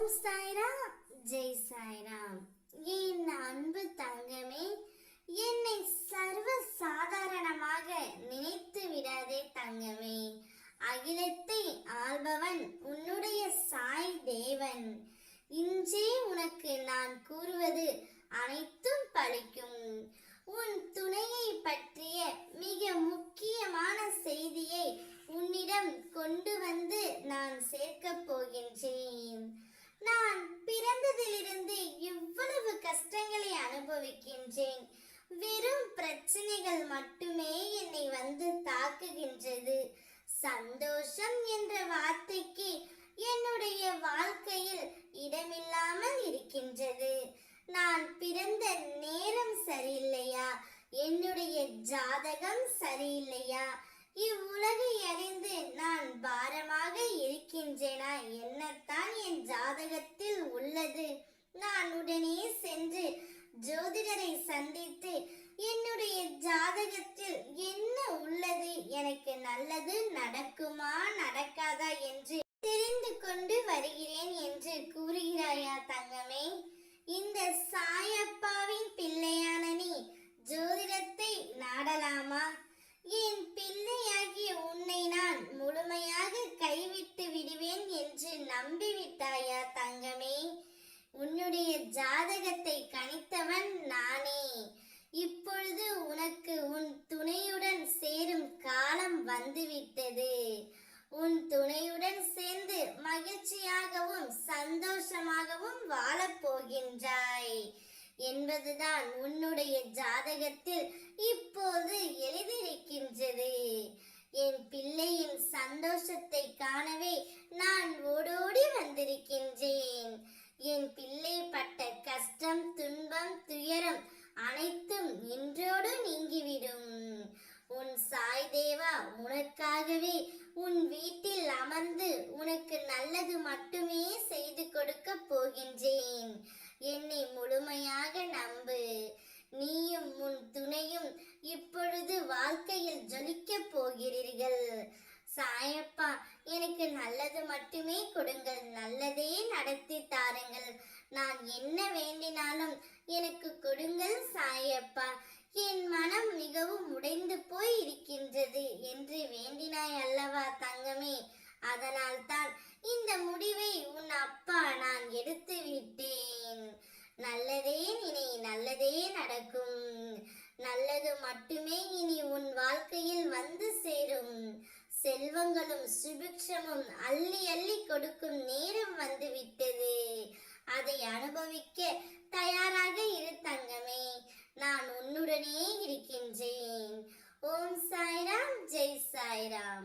ஓம் சாய்ராம். ஜெய் சாய்ராம். என் அன்பு தங்கமே என்னை சர்வ சாதாரணமாக நினைத்து விடாதே தங்கமே. அகிலத்தை ஆள்பவன் உன்னுடைய சாய் தேவன். இன்றே உனக்கு நான் கூறுவது அனைத்தும் பழிக்கும். உன் துணையை பற்றிய மிக முக்கியமான செய்தியை உன்னிடம் கொண்டு வந்து நான் சேர்க்கப் போகின்றேன். கஷ்டங்களை அனுபவிக்கின்றேன். வெறும் பிரச்சனைகள் மட்டுமே என்னை வந்து தாக்குகின்றது. சந்தோஷம் என்ற வார்த்தைக்கு என்னுடைய வாழ்க்கையில் இடமில்லாமல் இருக்கின்றது. நான் பிறந்த நேரம் சரியில்லையா? என்னுடைய ஜாதகம் சரியில்லையா? இவ்வுலகை அறிந்து நான் பாரமாக இருக்கின்றேனா? என்னத்தான் என் ஜாதகத்தில் உள்ளது நான் உடனே சென்று ஜோதிடரை சந்தித்து என்னுடைய ஜாதகத்தில் என்ன உள்ளது? எனக்கு நல்லது நடக்குமா? நடக்காதா என்று தெரிந்து கொண்டு வருகிறேன் என்று கூறுகிறாயா தங்கமே? இந்த சாயப்பாவின் பிள்ளையான நீ ஜோதிடத்தை நாடலாமா? என் பிள்ளையாகிய உன்னை நான் முழுமையாக கைவிட்டு விடுவேன் என்று நம்பிவிட்டாயா தங்கமே? உன்னுடைய ஜாதகத்தை கணித்தவன் நானே. இப்பொழுது உனக்கு உன் துணையுடன் சேரும் காலம் வந்துவிட்டது. உன் துணையுடன் சேர்ந்து மகிழ்ச்சியாகவும் சந்தோஷமாகவும் வாழப்போகின்றாய் என்பதுதான் உன்னுடைய ஜாதகத்தில் இப்போது எழுதியிருக்கின்றது என் பிள்ளையின் சந்தோஷத்தை காணவே நான் ஓடோடி வந்திருக்கின்றேன் என் பிள்ளை பட்ட கஷ்டம் துன்பம் துயரம் அனைத்தும் இன்றோடு நீங்கிவிடும் உன் சாய் தேவா உனக்காகவே உன் வீட்டில் அமர்ந்து உனக்கு நல்லது மட்டுமே செய்து கொடுக்க போகின்றேன். என்னை முழுமையாக நம்பு. நீயும் உன் துணையும் இப்பொழுது வாழ்க்கையில் ஜொலிக்கப் போகிறீர்கள். சாயப்பா எனக்கு நல்லது மட்டுமே கொடுங்கள். நல்லதே நடத்தி தாருங்கள். நான் என்ன வேண்டினாலும் எனக்கு கொடுங்கள் சாயப்பா. என் மனம் மிகவும் உடைந்து போய் இருக்கின்றது. என்று வேண்டினாய் அல்லவா தங்கமே. அதனால் தான் இந்த முடிவை உன் அப்பா நான் எடுத்து விட்டேன். நல்லதே இனி நல்லதே நடக்கும். நல்லது மட்டுமே இனி உன் வாழ்க்கையில் வந்து சேரும். செல்வங்களும் சுபிக்ஷமும் அள்ளி அள்ளி கொடுக்கும் நேரம் வந்து விட்டது. அதை அனுபவிக்க தயாராக இரு தங்கமே. நான் உன்னுடனே இருக்கின்றேன். ஓம் சாய்ராம் ஜெய் சாய்ராம்.